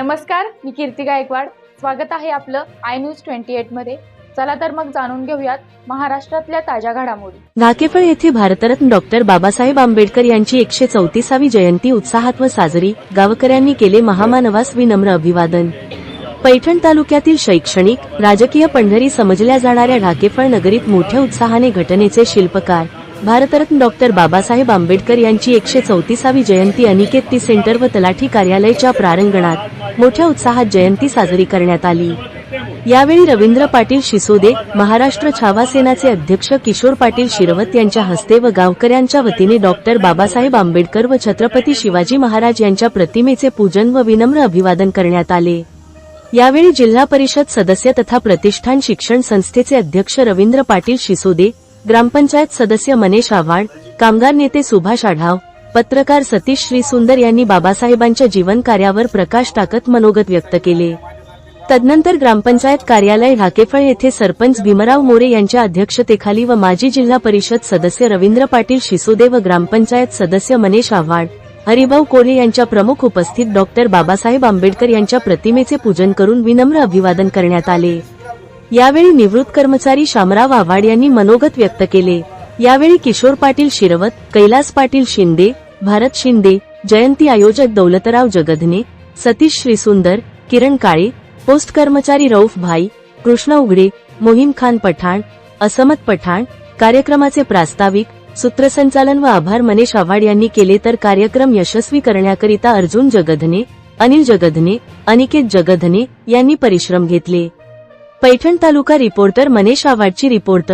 नमस्कार मी कीर्ती गायकवाड. स्वागत आहे आपलं आय न्यूज ट्वेंटी एटमध्ये. चला तर मग जाणून घेऊयात महाराष्ट्रातल्या ताज्या घडामोडी. नाकेफळ येथे भारतरत्न डॉक्टर बाबासाहेब आंबेडकर यांची एकशे चौतीसावी जयंती उत्साहात व साजरी गावकऱ्यांनी केले महामानवास विनम्र अभिवादन. पैठण तालुक्यातील शैक्षणिक राजकीय पंढरी समजल्या जाणाऱ्या ढाकेफळ नगरीत मोठ्या उत्साहाने घटनेचे शिल्पकार भारतरत्न डॉक्टर बाबासाहेब आंबेडकर यांची एकशे चौतीसावी जयंती अनिकेत सेंटर व तलाठी कार्यालयाच्या प्रारंगणात मोठ्या उत्साहात जयंती साजरी करण्यात आली. यावेळी रवींद्र पाटील शिसोदे महाराष्ट्र छावा सेनाचे अध्यक्ष किशोर पाटील शिरवत यांच्या हस्ते व गावकऱ्यांच्या वतीने डॉक्टर बाबासाहेब आंबेडकर व छत्रपती शिवाजी महाराज यांच्या प्रतिमेचे पूजन व विनम्र अभिवादन करण्यात आले. यावेळी जिल्हा परिषद सदस्य तथा प्रतिष्ठान शिक्षण संस्थेचे अध्यक्ष रवींद्र पाटील शिसोदे ग्रामपंचायत सदस्य मनेश आव्हाड कामगार नेते सुभाष आढाव पत्रकार सतीश श्रीसुंदर यांनी बाबासाहेबांच्या जीवन कार्यावर प्रकाश टाकत मनोगत व्यक्त केले. तदनंतर ग्रामपंचायत कार्यालय ढाकेफळ येथे सरपंच भीमराव मोरे यांच्या अध्यक्षतेखाली व माजी जिल्हा परिषद सदस्य रवींद्र पाटील शिसोदे व ग्रामपंचायत सदस्य मनेश आव्हाड हरिभाऊ कोल्हे यांच्या प्रमुख उपस्थित डॉक्टर बाबासाहेब आंबेडकर यांच्या प्रतिमेचे पूजन करून विनम्र अभिवादन करण्यात आले. यावेळी निवृत्त कर्मचारी शामराव आव्हाड यांनी मनोगत व्यक्त केले. यावेळी किशोर पाटील शिरवत कैलास पाटील शिंदे भारत शिंदे जयंती आयोजक दौलतराव जगधने सतीश श्रीसुंदर किरण काळे पोस्ट कर्मचारी रौफ भाई कृष्ण उघडे मोहीम खान पठाण असमत पठाण कार्यक्रमाचे प्रास्ताविक सूत्रसंचालन व आभार मनेश आव्हाड यांनी केले तर कार्यक्रम यशस्वी करण्याकरिता अर्जुन जगधने अनिल जगधने अनिकेत जगधने यांनी परिश्रम घेतले. पैठण तालुका रिपोर्टर मनेश आव्हाडची रिपोर्ट